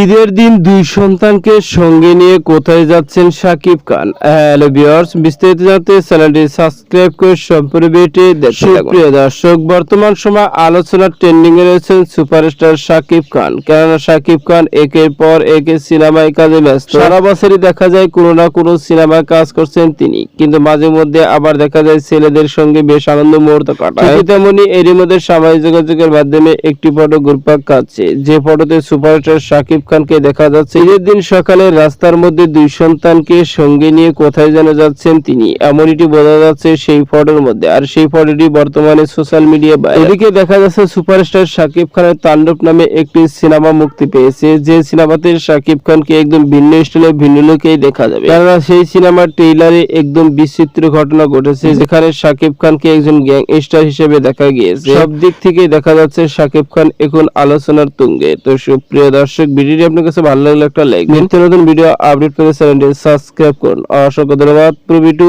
ঈদের দিন দুই সন্তানকে সঙ্গে নিয়ে কোথায় যাচ্ছেন সাকিব খান? হ্যালো ভিউয়ার্স, বিস্তারিত জানতে চ্যানেলটি সাবস্ক্রাইব করে সম্পূর্ণ ভিডিওটি। প্রিয় দর্শক, বর্তমান সময় আলোচনার ট্রেন্ডিং এ রয়েছেন সুপারস্টার সাকিব খান। কেননা সাকিব খান একের পর একে সিনেমায় কাজে ব্যস্ত। সারা বছরই দেখা যায় কোনো না কোনো সিনেমায় কাজ করছেন তিনি। কিন্তু মাঝে মধ্যে আবার দেখা যায় ছেলেদের সঙ্গে বেশ আনন্দ মুহূর্ত কাটায়। তেমনি এরই মধ্যে সামাজিক যোগাযোগের মাধ্যমে একটি ফটো ঘুরপাক খাচ্ছে যে ফটোতে সুপারস্টার শাকিব খানকে দেখা যাচ্ছে। ঈদের দিন সকালে রাস্তার মধ্যে দুই সন্তানকে সঙ্গে নিয়ে কোথায় যেন যাচ্ছেন তিনি, এমনটি বোঝা যাচ্ছে সেই ফটোর মধ্যে। আর সেই ফটোটি বর্তমানে সোশ্যাল মিডিয়া এদিকে দেখা যাচ্ছে সুপারস্টার শাকিব খানের তাণ্ডব নামে একটি সিনেমা মুক্তি পেয়েছে। যে সিনেমাতে শাকিব খানকে একদম ভিন্ন স্টাইলে, ভিন্ন লোকেই দেখা যাবে। কেননা সেই সিনেমার ট্রেইলারে একদম বিচিত্র ঘটনা ঘটেছে, যেখানে শাকিব খানকে একজন গ্যাং স্টার হিসেবে দেখা গিয়েছে। সব দিক থেকে দেখা যাচ্ছে শাকিব খান এখন আলোচনার তুঙ্গে। তো সুপ্রিয় দর্শক ভিডিওটি আপনার কাছে ভালো লাগলে একটা লাইক নিত্য নতুন ভিডিও আপডেট পেতে চ্যানেলটি সাবস্ক্রাইব করুন। অসংখ্য ধন্যবাদ। প্রবি টু